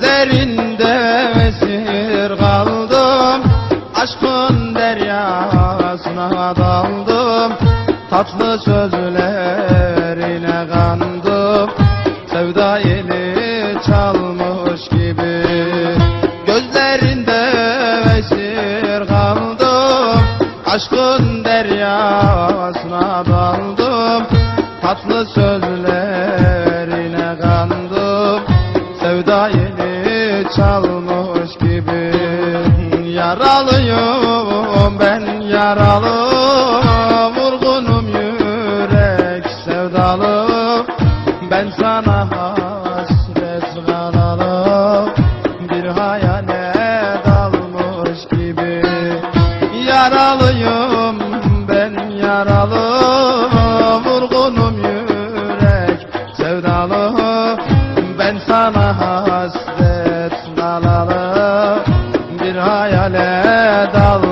Gözlerinde esir kaldım. Aşkın deryasına daldım. Tatlı sözlerine kandım. Sevda yeli çalmış gibi Gözlerinde esir kaldım. Aşkın deryasına daldım. Tatlı sözlerine kandım. Sevda yeli çalmış gibi. Yaralıyım ben yaralı. Vurgunum yürek sevdalı. Ben sana hasret kalalı Bir hayale dalmış gibi. Yaralıyım ben yaralı. Vurgunum yürek sevdalı. Ben sana hasret hayale dal